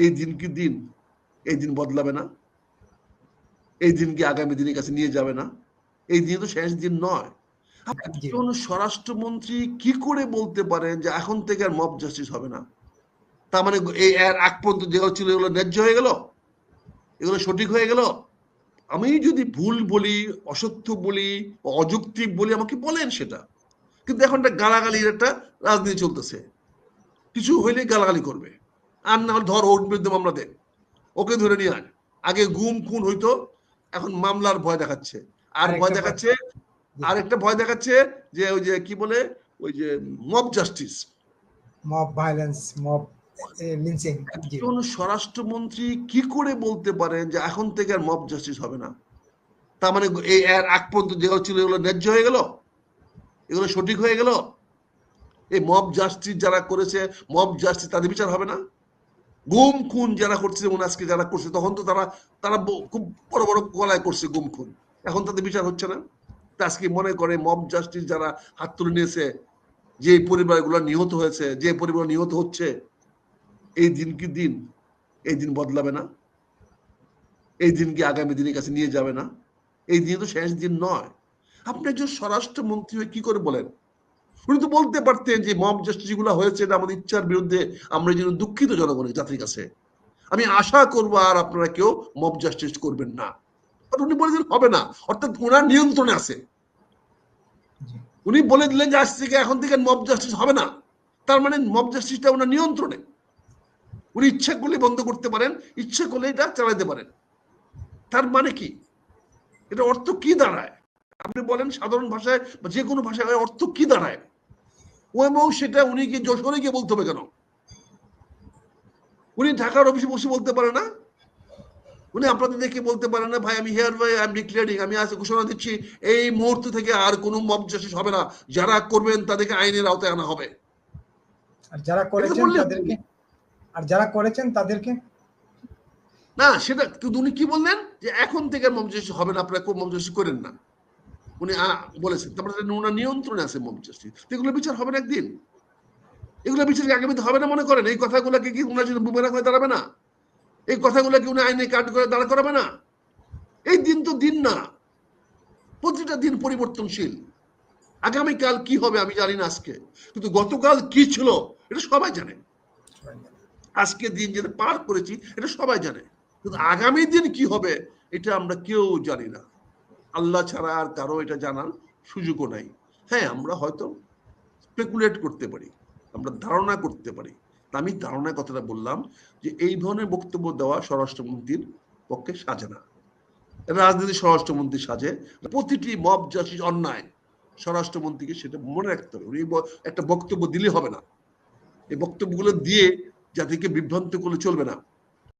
এই দিন কি দিন? এই দিন বদলাবে না? এই দিন কি আগামী দিনের কাছে নিয়ে যাবে না? এই দিন তো শেষ দিন নয়। জি। কোন স্বরাষ্ট্রমন্ত্রী কি করে বলতে পারেন যে এখন থেকে আর মব জাস্টিস হবে না? তার মানে এই এর আগ পর্যন্ত যেগুলো ছিল এগুলো ন্যায্য হয়ে গেল? এগুলো সঠিক হয়ে গেল? আমি যদি ভুল বলি অসত্য বলি অযৌক্তিক বলি আমাকে বলেন সেটা। কিন্তু এখন একটা গালাগালির একটা রাজনীতি চলতেছে। কিছু হইলে গালাগালি করবে। আর না হলে ধর ওর বিরুদ্ধে মামলা দেন ওকে ধরে নিয়ে আয়। আগে গুম খুন হইতো এখন মামলার ভয় দেখাচ্ছে। আর ভয় দেখাচ্ছে আর একটা ভয় দেখাচ্ছে যে ওই যে কি বলে ওই যে mob justice mob violence mob lynching ji. স্বরাষ্ট্রমন্ত্রী কি করে বলতে পারেন যে এখন থেকে আর মব জাস্টিস হবে না? তার মানে এই এর আগ পর্যন্ত যেগুলো ছিল এগুলো ন্যায্য হয়ে গেল? এগুলো সঠিক হয়ে গেল? এই মব জাস্টিস যারা করেছে মব জাস্টিস তাদের বিচার হবে না? গুম খুন যারা করছে, যেমন আজকে যারা করছে, তখন তো তারা তারা খুব বড় বড় গলায় করছে গুম খুন। এখন তাদের বিচার হচ্ছে না। আজকে মনে করে মব জাস্টিস যারা হাত তুলে নিয়েছে, যে পরিবারগুলো নিহত হয়েছে, যে পরিবার নিহত হচ্ছে, এই দিন কি দিন? এই দিন বদলাবে না? এই দিন কি আগামী দিনের কাছে নিয়ে যাবে না? এই দিন তো শেষ দিন নয়। আপনি একজন স্বরাষ্ট্রমন্ত্রী হয়ে কি করে বলেন? উনি তো বলতে পারতেন যে মব জাস্টিসগুলো হয়েছে এটা আমাদের ইচ্ছার বিরুদ্ধে আমরা যেন দুঃখিত জনগণের জাতির কাছে। আমি আশা করব আর আপনারা কেউ মব জাস্টিস করবেন না। উনি বলে দিলেন হবে না। অর্থাৎ ওনার নিয়ন্ত্রণে আছে। উনি বলে দিলেন যে আজ থেকে এখন থেকে মব জাস্টিস হবে না। তার মানে মব জাস্টিসটা ওনার নিয়ন্ত্রণে। উনি ইচ্ছা করলে বন্ধ করতে পারেন ইচ্ছা করলে এটা চালাতে পারেন। তার মানে কি? এটা অর্থ কি দাঁড়ায়? আপনি বলেন সাধারণ ভাষায় বা যে কোনো ভাষায় অর্থ কি দাঁড়ায়? এবং সেটা উনি কি যশোরে গিয়ে বলতে হবে কেন? উনি ঢাকার অফিসে বসে বলতে পারে না? উনি আপনাদের দেখে বলতে পারেন না ভাই আমি হেয়ার ভাই ডিক্লেয়ারিং আমি আজ ঘোষণা দিচ্ছি এই মুহূর্ত থেকে আর কোনো মব জাস্টিস হবে না। যারা করবেন তাদেরকে আইনের আওতায় আনা হবে। আর যারা করেছেন তাদেরকে আর যারা করেছেন তাদেরকে না সেটা কিন্তু উনি কি বললেন? যে এখন থেকে মব জাস্টিস হবে না আপনারা মব জাস্টিস করেন না। উনি বলেছেন, তারপরে ওনার নিয়ন্ত্রণে আছে জাস্টিস এগুলো বিচার হবে না একদিন। এগুলো বিচার কি আগামীতে হবে না মনে করেন? এই কথাগুলোকে কি ওনার জন্য বুমেরাং হয়ে দাঁড়াবে না? এই কথাগুলো কি উনি আইনে কাট করে দাঁড় করাবে না? এই দিন তো দিন না। প্রতিটা দিন পরিবর্তনশীল। আগামীকাল কি হবে আমি জানি না আজকে। কিন্তু গতকাল কি ছিল, এটা সবাই জানে। আজকে দিন যেটা পার করেছি, এটা সবাই জানে। কিন্তু আগামী দিন কি হবে, এটা আমরা কেউ জানি না। আল্লাহ ছাড়া আর কারও এটা জানার সুযোগও নাই। হ্যাঁ আমরা হয়তো স্পেকুলেট করতে পারি, আমরা ধারণা করতে পারি। আমি ধারণার কথাটা বললাম যে এই ধরনের বক্তব্য দেওয়া স্বরাষ্ট্রমন্ত্রীর পক্ষে সাজে না। রাজনীতি স্বরাষ্ট্রমন্ত্রী সাজে, প্রতিটি মব জাস্টিস অন্যায় স্বরাষ্ট্রমন্ত্রীকে সেটা মনে রাখতে হবে। উনি একটা বক্তব্য দিলে হবে না। এই বক্তব্যগুলো দিয়ে জাতিকে বিভ্রান্ত করলে চলবে না।